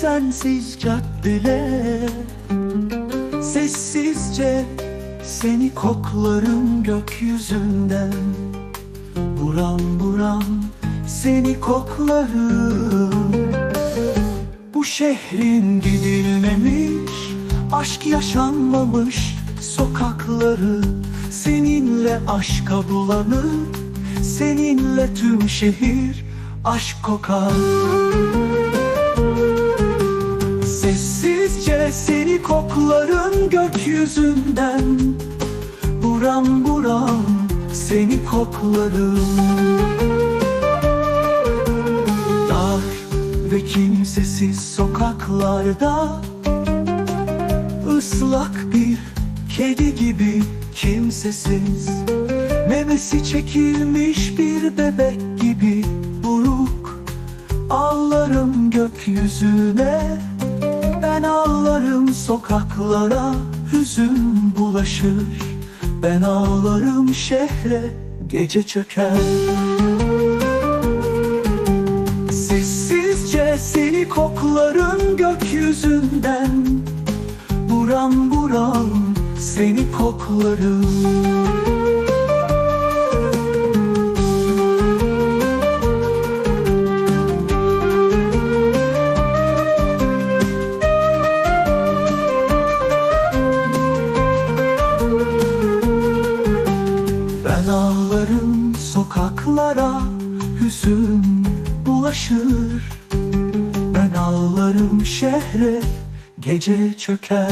Sensiz caddeler Sessizce seni koklarım gökyüzünden. Buram buram seni koklarım. Bu şehrin gidilmemiş Aşk yaşanmamış sokakları Seninle aşka bulanır Seninle tüm şehir aşk kokar Sessizce seni koklarım gökyüzünden. Buram buram seni koklarım. Dar ve kimsesiz sokaklarda ıslak bir kedi gibi kimsesiz. Memesi çekilmiş bir bebek gibi buruk Ağlarım gökyüzüne Ben ağlarım sokaklara Hüzün bulaşır. Ben ağlarım şehre Gece çöker. Sessizce seni koklarım gökyüzünden. Buram buram seni koklarım ağlarım sokaklara Hüzün bulaşır. Ben ağlarım şehre Gece çöker